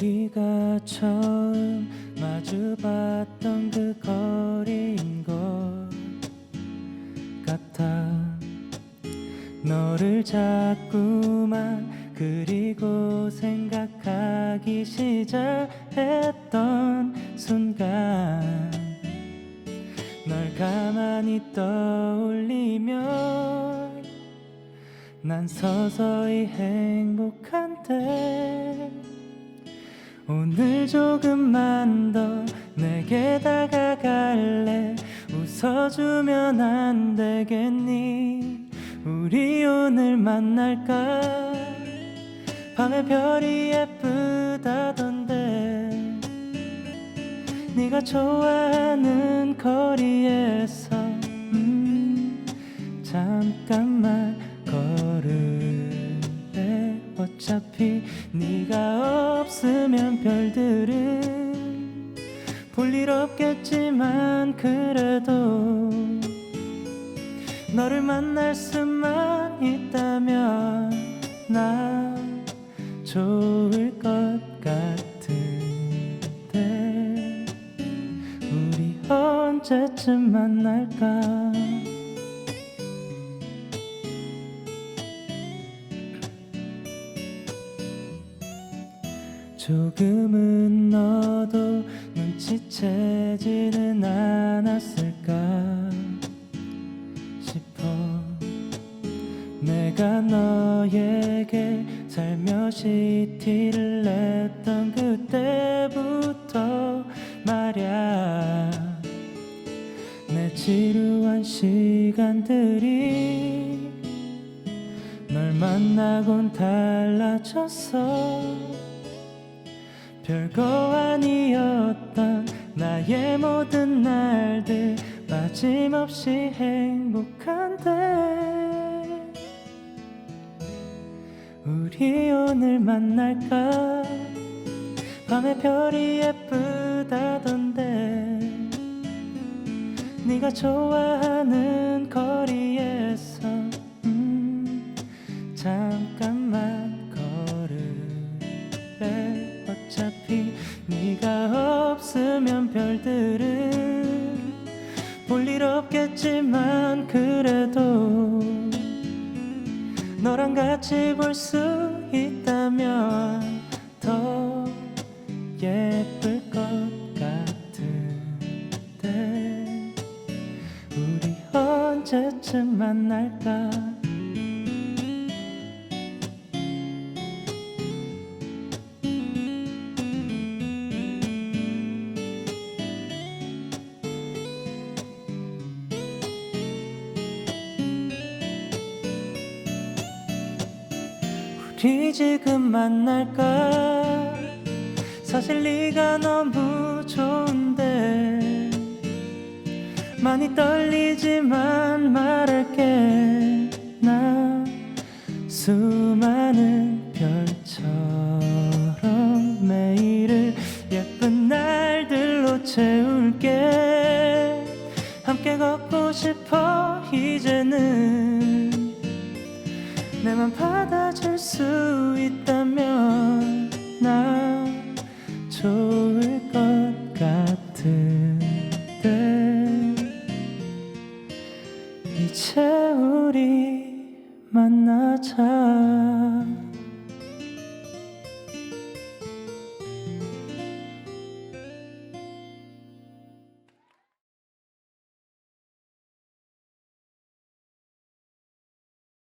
우리가 처음 마주봤던 그 거리인 것 같아. 너를 자꾸만 그리고 생각하기 시작했던 순간 널 가만히 떠올리면 난 서서히 행복한데 오늘 조금만 더 내게 다가갈래? 웃어주면 안 되겠니? 우리 오늘 만날까? 밤의 별이 예쁘다던데. 네가 좋아하는 거리에서 음, 잠깐만 어차피 네가 없으면 별들은 볼일 없겠지만 그래도 너를 만날 수만 있다면 나 좋을 것 같은데 우리 언제쯤 만날까 조금은 너도 눈치채지는 않았을까 싶어. 내가 너에게 살며시 티를 냈던 그때부터 말야 내 지루한 시간들이 널 만나곤 달라졌어 별거 아니었던 나의 모든 날들 빠짐없이 행복한데 우리 오늘 만날까? 밤의 별이 예쁘다던데 네가 좋아하는 거리에서 없으면 별들은 볼일 없겠지만 그래도 너랑 같이 볼 수 있다면 더 예쁠 것 같은데 우리 언제쯤 만날까 우리 지금 만날까? 사실 네가 너무 좋은데 많이 떨리지만 말할게. 나 수많은 별처럼 매일을 예쁜 날들로 채울게. 함께 걷고 싶어 이제는 내맘 받아줄 수 있다면 나 좋을 것 같은데. 이제 우리 만나자